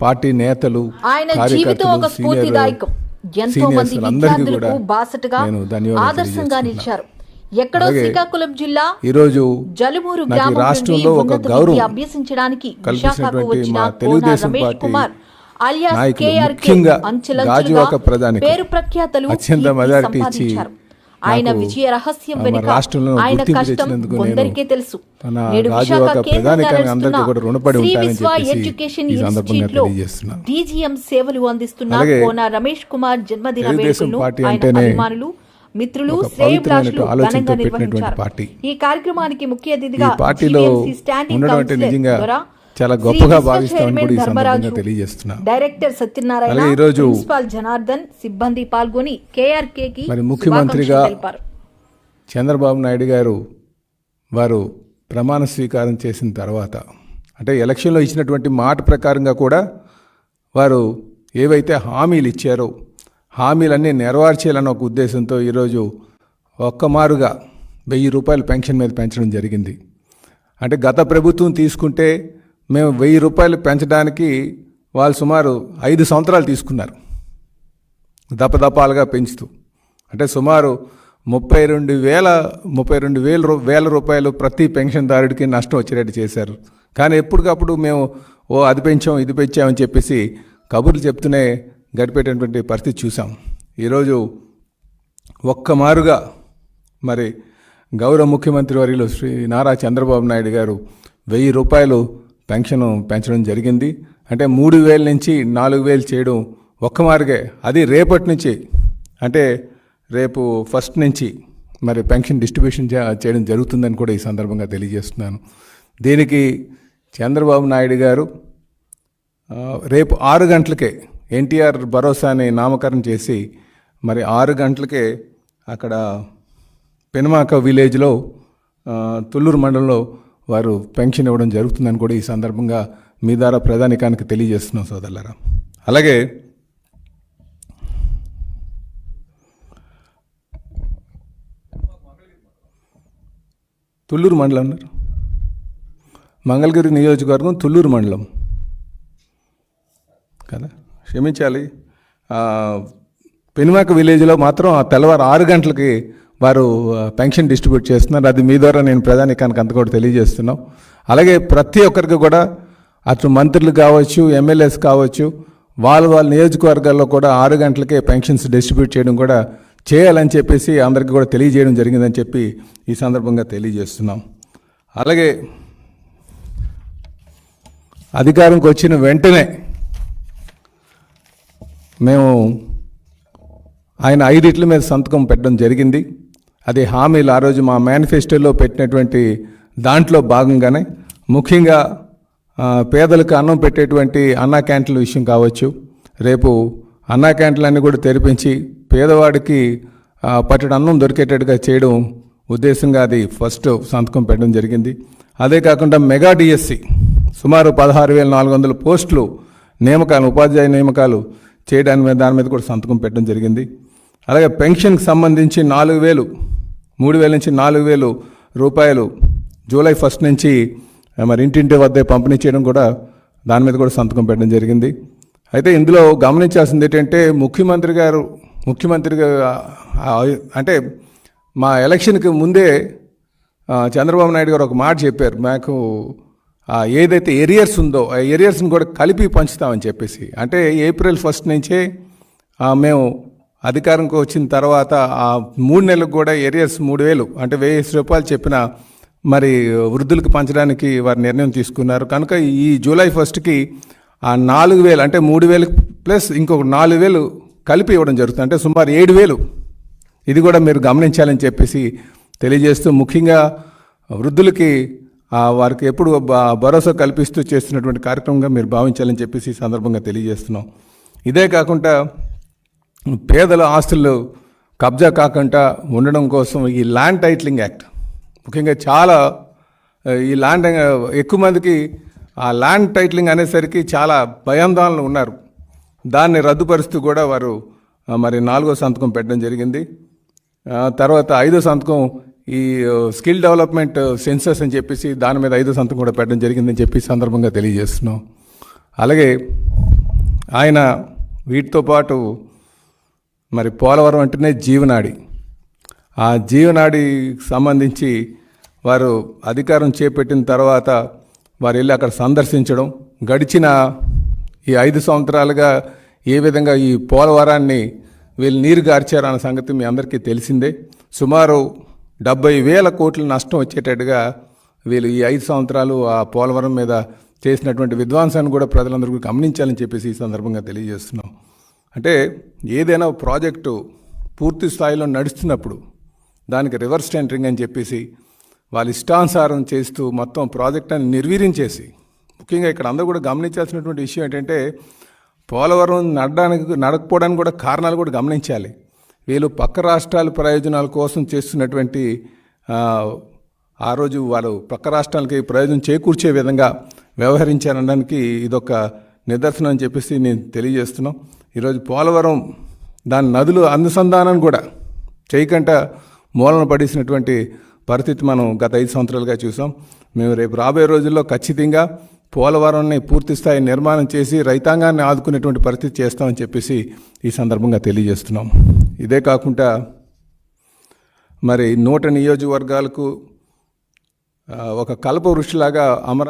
Party నేతలు ఆయన జీవితం ఒక స్ఫూర్తిదాయకం. ఎంతో మంది విద్యార్థులకు బాసటగా ఆదర్శంగా. నిలిచారు. ఎక్కడో శ్రీకాకుళం జిల్లా జలుమూరు ఈ గ్రామం నుండి రాష్ట్రంలో ఒక గౌరవం అభ్యసించడానికి విశాఖకు వచ్చిన తెలుగుదేశం రమేష్ కుమార్ అలియాస్ కేఆర్కే అంచెలంచెలుగా పేరు ప్రఖ్యాతలు అత్యంత మెజారిటీ ఇచ్చి సంపాదించారు. ఆయన విజయ రహస్యం వెనుక ఆయన కష్టం కొందరికే తెలుసు నేడు విశాఖ శ్రీ విశ్వ ఎడ్యుకేషన్ ఇన్స్టిట్యూట్లో. డీజీఎం సేవలు అందిస్తున్న కోన రమేష్ కుమార్ జన్మదిన వేడుకలను ఆయన అభిమానులు మిత్రులు శ్రేయోభిలాషులు ఘనంగా నిర్వహించారు. ఈ కార్యక్రమానికి ముఖ్య అతిథిగా పార్టీలో స్టాండింగ్ కౌన్సిలర్ ద్వారా చాలా గొప్పగా భావిస్తామని కూడా ఈ సందర్భంగా తెలియజేస్తున్నా. డైరెక్టర్ సత్యనారాయణ ఈరోజు ప్రిన్సిపాల్ జనార్దన్ సిబ్బంది పాల్గొని కేఆర్కే మరి ముఖ్యమంత్రిగా చంద్రబాబు నాయుడు గారు వారు ప్రమాణ స్వీకారం చేసిన తర్వాత అంటే ఎలక్షన్లో ఇచ్చినటువంటి మాట ప్రకారంగా కూడా వారు ఏవైతే హామీలు ఇచ్చారో హామీలన్నీ నెరవేర్చేయాలన్న ఒక ఉద్దేశంతో ఈరోజు ఒక్కమారుగా వెయ్యి రూపాయలు పెన్షన్ మీద పెంచడం జరిగింది అంటే గత ప్రభుత్వం తీసుకుంటే మేము వెయ్యి రూపాయలు పెంచడానికి వాళ్ళు సుమారు ఐదు సంవత్సరాలు తీసుకున్నారు. దపదపాలుగా పెంచుతూ. అంటే సుమారు ముప్పై రెండు వేల ముప్పై రెండు వేల వేల రూపాయలు ప్రతి పెన్షన్దారుడికి నష్టం వచ్చేటట్టు చేశారు. కానీ ఎప్పటికప్పుడు మేము ఓ అది పెంచాం ఇది పెంచామని చెప్పేసి కబుర్లు చెప్తూనే గడిపేటటువంటి పరిస్థితి చూసాం. ఈరోజు ఒక్క మారుగా మరి గౌరవ ముఖ్యమంత్రి వర్యులు శ్రీ నారా చంద్రబాబు నాయుడు గారు వెయ్యి రూపాయలు పెన్షన్ పెంచడం జరిగింది. అంటే మూడు వేల నుంచి నాలుగు వేలు చేయడం ఒక్క మార్గే. అది రేపటి నుంచి. అంటే రేపు ఫస్ట్ నుంచి మరి పెన్షన్ డిస్ట్రిబ్యూషన్ చేయడం జరుగుతుందని కూడా ఈ సందర్భంగా తెలియజేస్తున్నాను. దీనికి చంద్రబాబు నాయుడు గారు రేపు ఆరు గంటలకే ఎన్టీఆర్ భరోసాని నామకరణం చేసి మరి ఆరు గంటలకే అక్కడ పెనుమాక విలేజ్లో తుళ్ళూరు మండలంలో వారు పెన్షన్ ఇవ్వడం జరుగుతుందని కూడా ఈ సందర్భంగా మీ ద్వారా ప్రధానికానికి తెలియజేస్తున్నాం సోదరులారా. అలాగే తుళ్ళూరు మండలం అన్నారు. మంగళగిరి నియోజకవర్గం తుళ్ళూరు మండలం. కదా? క్షమించాలి. పెనుమాక విలేజ్లో మాత్రం ఆ తెల్లవారు ఆరు గంటలకి వారు పెన్షన్ డిస్ట్రిబ్యూట్ చేస్తున్నారు. అది మీ ద్వారా నేను ప్రధానికానికి అంత కూడా తెలియజేస్తున్నాం. అలాగే ప్రతి ఒక్కరికి కూడా అటు మంత్రులు కావచ్చు ఎమ్మెల్యేస్ కావచ్చు వాళ్ళు వాళ్ళ నియోజకవర్గాల్లో కూడా ఆరు గంటలకే పెన్షన్స్ డిస్ట్రిబ్యూట్ చేయడం కూడా చేయాలని చెప్పేసి అందరికీ కూడా తెలియజేయడం జరిగిందని చెప్పి ఈ సందర్భంగా తెలియజేస్తున్నాం. అలాగే అధికారంకి వచ్చిన వెంటనే మేము ఆయన ఐదిట్ల మీద సంతకం పెట్టడం జరిగింది. అది హామీలు ఆ రోజు మా మేనిఫెస్టోలో పెట్టినటువంటి దాంట్లో భాగంగానే ముఖ్యంగా పేదలకు అన్నం పెట్టేటువంటి అన్నా క్యాంటీన్ల విషయం కావచ్చు రేపు అన్నా క్యాంటీన్లన్నీ కూడా తెరిపించి పేదవాడికి ఆ, అన్నం దొరికేటట్టుగా చేయడం ఉద్దేశంగా అది ఫస్ట్ సంతకం పెట్టడం జరిగింది. అదే కాకుండా మెగా డిఎస్సి సుమారు పదహారు వేల నాలుగు వందల పోస్టులు నియామకాలు ఉపాధ్యాయ నియామకాలు చేయడానికి మీద దాని మీద కూడా సంతకం పెట్టడం జరిగింది. అలాగే పెన్షన్కి సంబంధించి నాలుగు వేలు మూడు వేల నుంచి నాలుగు వేలు రూపాయలు జూలై ఫస్ట్ నుంచి మరి ఇంటింటి వద్దే పంపిణీ చేయడం కూడా దాని మీద కూడా సంతకం పెట్టడం జరిగింది. అయితే ఇందులో గమనించాల్సింది ఏంటంటే ముఖ్యమంత్రి గారు ముఖ్యమంత్రి అంటే మా ఎలక్షన్కి ముందే చంద్రబాబు నాయుడు గారు ఒక మాట చెప్పారు. మాకు ఏదైతే ఏరియర్స్ ఉందో ఆ ఏరియర్స్ని కూడా కలిపి పంచుతామని చెప్పేసి. అంటే ఏప్రిల్ ఫస్ట్ నుంచే మేము అధికారంకి వచ్చిన తర్వాత ఆ మూడు నెలలకు కూడా ఏరియర్స్ మూడు వేలు అంటే వెయ్యి రూపాయలు చెప్పిన మరి వృద్ధులకు పంచడానికి వారు నిర్ణయం తీసుకున్నారు. కనుక ఈ జూలై ఫస్ట్కి ఆ నాలుగు వేలు అంటే మూడు వేలు ప్లస్ ఇంకొక నాలుగు వేలు కలిపి ఇవ్వడం జరుగుతుంది. అంటే సుమారు ఏడు వేలు. ఇది కూడా మీరు గమనించాలని చెప్పేసి తెలియజేస్తూ ముఖ్యంగా వృద్ధులకి వారికి ఎప్పుడు భరోసా కల్పిస్తూ చేస్తున్నటువంటి కార్యక్రమంగా మీరు భావించాలని చెప్పేసి ఈ సందర్భంగా తెలియజేస్తున్నాం. ఇదే కాకుండా పేదల ఆస్తులు కబ్జా కాకుండా ఉండడం కోసం ఈ ల్యాండ్ టైటిలింగ్ యాక్ట్ ముఖ్యంగా చాలా ఈ ల్యాండ్ ఎక్కువ మందికి ఆ ల్యాండ్ టైటిలింగ్ అనేసరికి చాలా భయాందోళనలు ఉన్నారు. దాన్ని రద్దుపరుస్తూ కూడా వారు మరి నాలుగో సంతకం పెట్టడం జరిగింది. తర్వాత ఐదో సంతకం ఈ స్కిల్ డెవలప్మెంట్ సెన్సస్ అని చెప్పేసి దాని మీద ఐదో సంతకం కూడా పెట్టడం జరిగిందని చెప్పి సందర్భంగా తెలియజేస్తున్నాం. అలాగే ఆయన వీటితో పాటు మరి పోలవరం అంటేనే జీవనాడి. ఆ జీవనాడికి సంబంధించి వారు అధికారం చేపట్టిన తర్వాత వారు వెళ్ళి అక్కడ సందర్శించడం గడిచిన ఈ ఐదు సంవత్సరాలుగా ఏ విధంగా ఈ పోలవరాన్ని వీళ్ళు నీరు గార్చారన్న సంగతి మీ అందరికీ తెలిసిందే. సుమారు డెబ్బై వేల కోట్ల నష్టం వచ్చేటట్టుగా వీళ్ళు ఈ ఐదు సంవత్సరాలు ఆ పోలవరం మీద చేసినటువంటి విద్వాంసాన్ని కూడా ప్రజలందరూ గమనించాలని చెప్పేసి ఈ సందర్భంగా తెలియజేస్తున్నాం. అంటే ఏదైనా ప్రాజెక్టు పూర్తి స్థాయిలో నడుస్తున్నప్పుడు దానికి రివర్స్ టెండరింగ్ అని చెప్పేసి వాళ్ళ ఇష్టానుసారం చేస్తూ మొత్తం ప్రాజెక్ట్ అని నిర్వీర్యం ముఖ్యంగా ఇక్కడ అందరూ కూడా గమనించాల్సినటువంటి విషయం ఏంటంటే పోలవరం నడడానికి నడకపోవడానికి కూడా కారణాలు కూడా గమనించాలి. వీళ్ళు పక్క రాష్ట్రాల ప్రయోజనాల కోసం చేస్తున్నటువంటి ఆ, ఆ రోజు వాళ్ళు పక్క రాష్ట్రాలకి ప్రయోజనం చేకూర్చే విధంగా వ్యవహరించారనడానికి ఇదొక నిదర్శనం అని చెప్పేసి నేను తెలియజేస్తున్నాం. ఈరోజు పోలవరం దాని నదులు అనుసంధానం కూడా చేయకంట మూలన పడేసినటువంటి పరిస్థితి మనం గత ఐదు సంవత్సరాలుగా చూసాం. మేము రేపు రాబోయే రోజుల్లో ఖచ్చితంగా పోలవరంని పూర్తి స్థాయి నిర్మాణం చేసి రైతాంగాన్ని ఆదుకునేటువంటి పరిస్థితి చేస్తామని చెప్పేసి ఈ సందర్భంగా తెలియజేస్తున్నాం. ఇదే కాకుండా మరి నూట నియోజకవర్గాలకు ఒక కల్ప వృష్టిలాగా అమరా